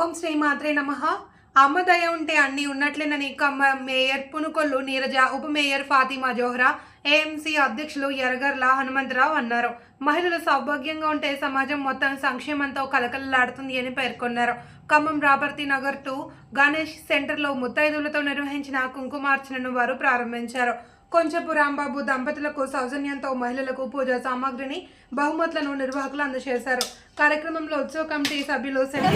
ఓం శ్రీ మాత్రే నమ. అమ్మ దయ ఉంటే అన్ని ఉన్నట్లేనని కమ్మ మేయర్ పునుకొల్లు నీరజ ఉప మేయర్ ఫాతిమా జోహ్రా ఏఎంసీ అధ్యక్షులు ఎరగర్ల హనుమంతరావు అన్నారు. మహిళలు సౌభాగ్యంగా ఉంటే సమాజం మొత్తం సంక్షేమంతో కలకలలాడుతుంది అని పేర్కొన్నారు. ఖమ్మం రాబర్తి నగర్ టు గణేష్ సెంటర్లో ముత్తైదులతో నిర్వహించిన కుంకుమార్చనను వారు ప్రారంభించారు. కొంచెపు రాంబాబు దంపతులకు సౌజన్యంతో మహిళలకు పూజా సామాగ్రిని బహుమతులను నిర్వాహకులు అందజేశారు. కార్యక్రమంలో ఉత్సవ కమిటీ సభ్యులు శెట్టి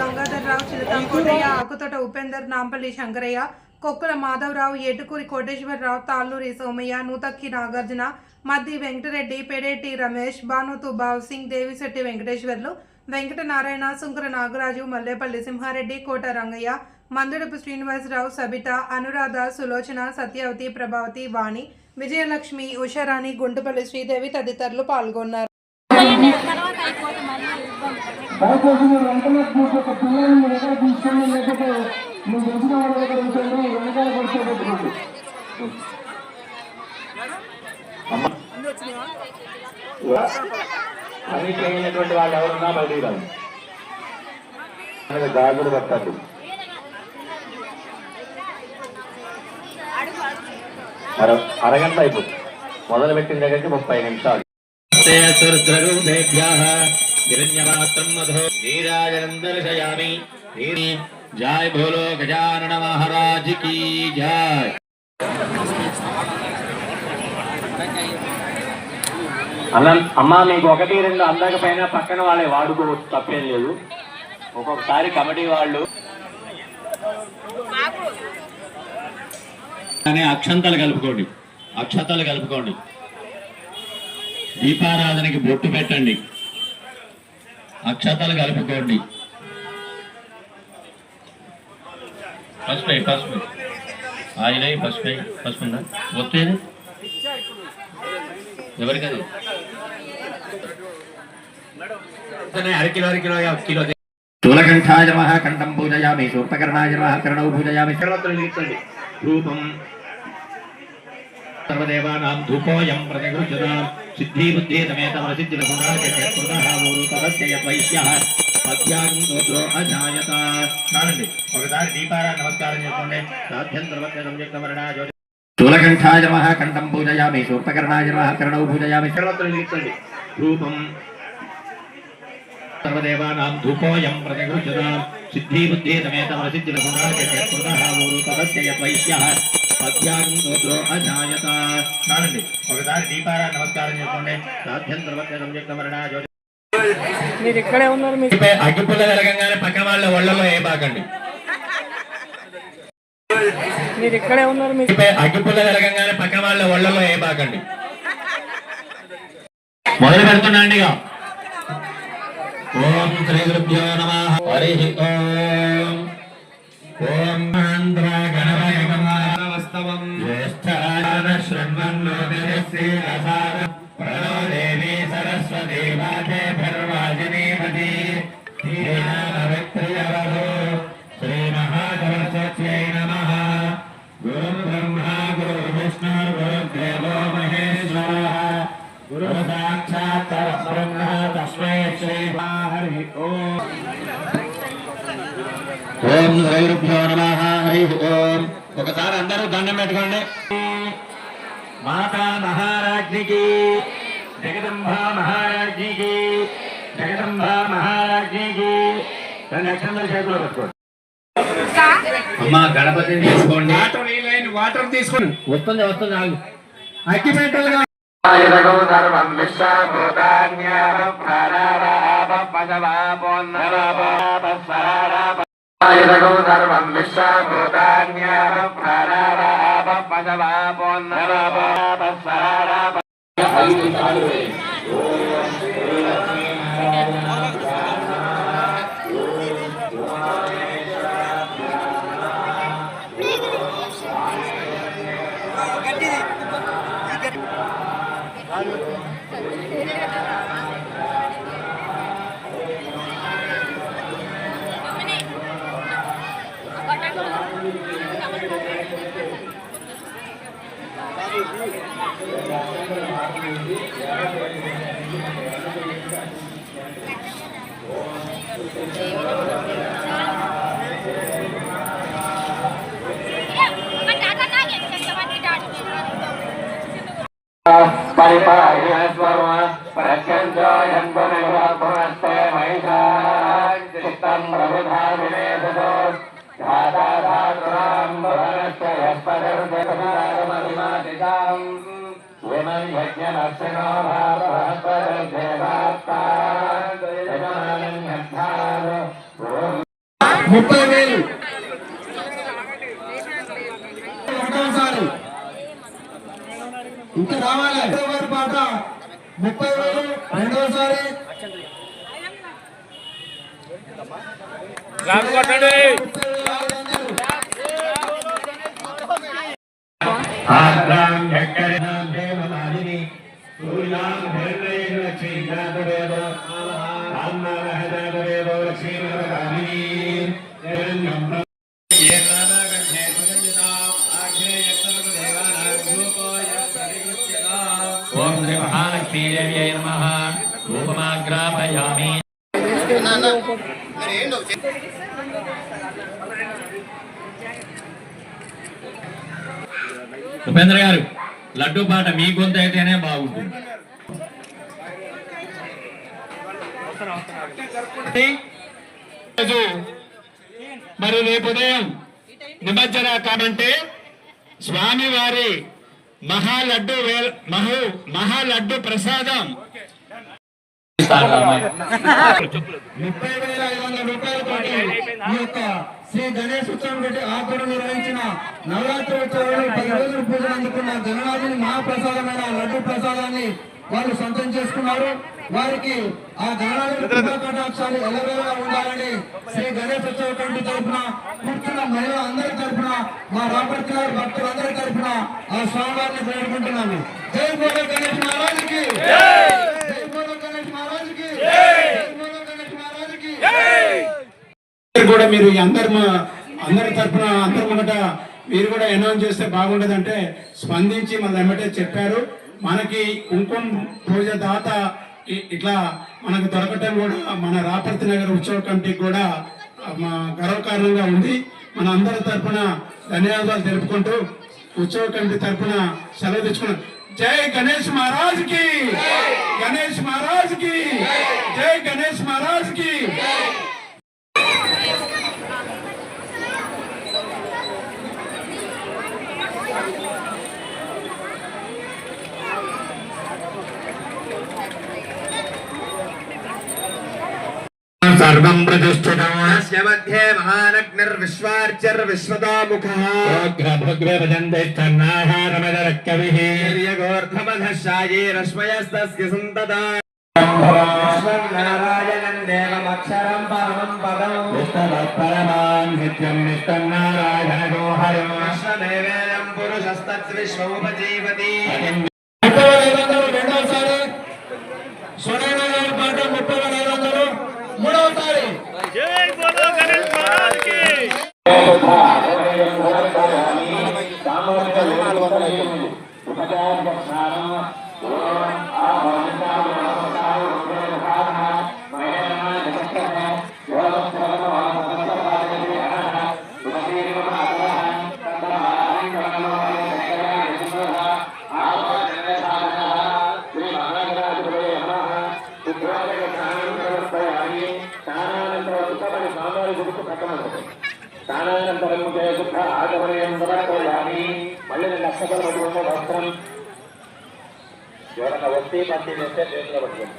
గంగాధర్రావు కోటయ్య ఆకుతోట ఉపేందర్ నాంపల్లి శంకరయ్య కొక్కుల మాధవరావు ఏటుకూరి కోటేశ్వరరావు తాళ్ళూరి సోమయ్య నూతక్కి నాగార్జున మద్ది వెంకటరెడ్డి పెడేటి రమేష్ భానుతు బావ్ సింగ్ దేవిశెట్టి వెంకటేశ్వర్లు వెంకటనారాయణ సుంకర నాగరాజు మల్లేపల్లి సింహారెడ్డి కోట రంగయ్య మందుడపు శ్రీనివాసరావు సబిత అనురాధ సులోచన సత్యవతి ప్రభావతి వాణి విజయలక్ష్మి ఉషారాణి గుంటుపల్లి శ్రీదేవి తదితరులు పాల్గొన్నారు. అయిపోతే మళ్ళీ ఇబ్బంది దయచేసి మీరు వెంటనే మీకు ఒక పిల్లల్ని మీ దగ్గర తీసుకోండి లేకపోతే మీకు తెలిసిన వాళ్ళ దగ్గర ఉంచండి వెనకాల పడిపోతుంది పని చేయనటువంటి వాళ్ళు ఎవరున్నా బయటికి రాదు మనకి గాజులు అర అరగంట అయిపోతుంది. మొదలు పెట్టిన దగ్గరికి ముప్పై నిమిషాలు. జాయ్ భోలో గజానన మహారాజ్ కీ జాయ్. అన్న అమ్మ మీకు ఒకటి రెండు అందకపోయినా పక్కన వాళ్ళే వాడుకోవచ్చు తప్పేం లేదు. ఒక్కొక్కసారి కమిటీ వాళ్ళు కానీ అక్షంతలు కలుపుకోండి. అక్షతలు కలుపుకోండి. దీపారాధనకి బొట్టు పెట్టండి. అక్షతలు కలుపుకోండి. పసుపు పసుపు ఆయిల్ అయ్యి పసుపు అయ్యి పసుపు ఉందా? ఒత్తేది ఎవరికి అది? అరకిలో అరకిలో కిలో స్థూలకంఠాయ నమ కంఠం పూజయామి శూర్పకర్ణాయ నమ కర్ణౌ పూజయామి. సర్వత్ర రూపం సర్వదేవానాం ధూపోయం ప్రతిగృహ్యతాం సిద్ధి బుద్ధి సమేత ప్రసిద్ధి వైశ్య ఒకసారి దీపారా నమస్కారం చేసుకోండి. సాధ్యం స్థూలకంఠాయ నమ కంఠం పూజయామి సూర్పకర్ణాయ నమ కర్ణౌ పూజయామి. సర్వత్ర రూపం సర్వదేవానాం ధూపోయం ప్రతిగృహ్యతాం. సిద్ధి బుద్ధి సమేత ప్రసిద్ధి వైశ్య పద్యాగం గోత్రో అజాయత చాలండి. ఒకసారి దీపారా నమస్కారం చేసుకోండి. మీరు ఇక్కడే ఉన్నారు మీరు అగ్గిపుల్ల వెలగంగానే పక్కన వాళ్ళ ఒళ్ళలో ఏ బాకండి మీరు ఇక్కడే ఉన్నారు మీరు అగ్గిపుల్ల వెలగంగానే పక్కన వాళ్ళ ఒళ్ళలో ఏ బాకండి మొదలు పెడుతున్నాండి ఇక. ఓం శ్రీ గురుభ్యో నమ. హరి ఓం. Y esta es la gran mano de అందరూ దండం పెట్టుకోండి. మాతా మహారాజ్ఞికి జగదంబ మహారాజ్ఞికి జగదంబ మహారాజ్ఞికి రెండు అక్షరాలు చేతిలో పెట్టుకోండి. అమ్మా గణపతిని తీసుకోండి. వాటర్ వాటర్ తీసుకోండి. వస్తుంది వస్తుంది ఆగు. అగ్గి పెట్టాలి నరపాప ప్రత్యంజాయ పునః పునస్తే వైశాఖ చిత్తం ప్రభుధామినే దో ముప్పై వేలు. ఒకటోసారి ఇంకా రావాలి. ఒకటోసారి పాట. ముప్పై వేలు. రెండోసారి. ఆద్రాం సుగంధితాం ఆగ్నేయక్షరము దేవానాం రూపోయ ప్రతిగృహ్యతాం ఓం శ్రీ మహాలక్ష్మీదేవి దేవ్యై నమః రూపమాగ్రాపయామి ఉపేంద్ర గారు లడ్డు పాట మీ గొంతు అయితేనే బాగుంటుంది. మరి రేపు ఉదయం నిమజ్జన కామంటే స్వామివారి మహాలడ్డు వేల మహు మహాలడ్డు ప్రసాదం. ముప్పై వేల ఐదు వందల రూపాయలతోటి ఈ యొక్క శ్రీ గణేష్ ఉత్సవం పెట్టి ఆకుడు నిర్వహించిన నవరాత్రి ఉత్సవాలు పది రోజులు పూజలు అందుకున్న గణనాథుని మహాప్రసాదమైన లడ్డు ప్రసాదాన్ని వారు సొంతం చేసుకున్నారు. వారికి ఆ కటాక్షాలు ఎల్లవేళలా ఉండాలని శ్రీ గణేష్ ఉత్సవ కమిటీ తరఫున కూర్చున్న మహిళ అందరి తరఫున మా రాపర్తి గారి భక్తులందరి తరఫున ఆ స్వామివారిని వేడుకుంటున్నాము జై బోలో గణేష్ మహారాజుకి! జై! బోలో గణేష్ మహారాజుకి జై బోలో గణేష్ మహారాజుకి మీరు కూడా మీరు అందరి అందరి తరఫున అందరి ముంగట మీరు కూడా అనౌన్స్ చేస్తే బాగుండదంటే స్పందించి మన వెంబటే చెప్పారు. మనకి కుంకుమ పూజ దాత ఇట్లా మనకు దొరకటం కూడా మన రాపర్తి నగర్ ఉత్సవ కమిటీకి కూడా గర్వకారణంగా ఉంది. మన అందరి తరఫున ధన్యవాదాలు తెలుపుకుంటూ ఉత్సవ కమిటీ తరఫున సెలవు తెచ్చుకున్నాం. జై గణేష్ మహారాజ్కి గణేష్ మహారాజ్కి జై గణేష్ మహారాజ్కి సర్వం ప్రతిష్ఠితమధ్యే మహానగ్నిర్విశ్వార్చర్విశ్వదాముఖగ్రభగ్రే భజంతే తన్నాహారమదరక్కవిర్యగోర్ధమధశాయేరశ్మయస్తస్య సంతదా. నారాయణం దేవమక్షరం పరమం పదం. విష్ణవపరమాన్ నిత్యం నిష్టన్నారాయణో హరం విశ్వదేవేయం పురుషస్తత్విశ్వముపజీవతి రెండోసారి? సురేణ గారి పాట ముప్పై ఐదు వందలు. మూడవసారి. మళ్ళీ నేను ఎవరన్నా వస్తే పంపి చేస్తే చేతిలో పట్టుకోండి.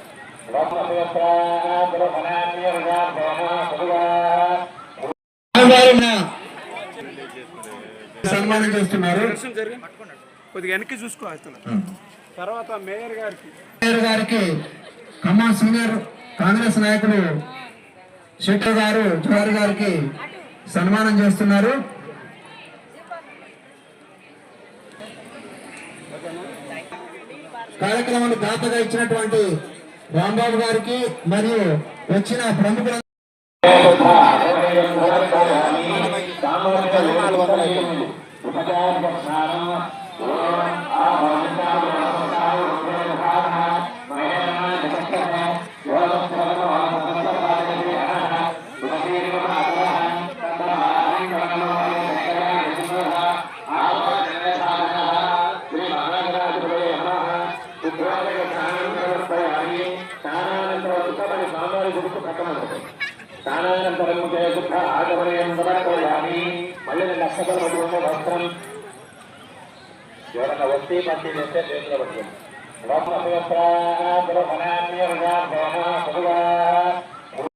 సన్మానం చేస్తున్నారు. కొద్దిగా వెనక్కి చూసుకో అతను. తర్వాత మేయర్ గారికి. మేయర్ గారికి ఖమ్మం సీనియర్ కాంగ్రెస్ నాయకులు శెట్టి గారు జోహర్ గారికి సన్మానం చేస్తున్నారు. కార్యక్రమాన్ని దాతగా ఇచ్చినటువంటి రాంబాబు గారికి మరియు వచ్చిన ప్రముఖుల గోదావరి గుర్తు పక్కన ఉంటుంది స్నానానంతరం శుద్ధ ఆగమనయం సమర్పయామి. మళ్ళీ రెండు అక్షతలు వస్త్రం. ఎవరన్నా వస్తే పట్టి చేస్తే చేతిలో పట్టుకోండి లోపల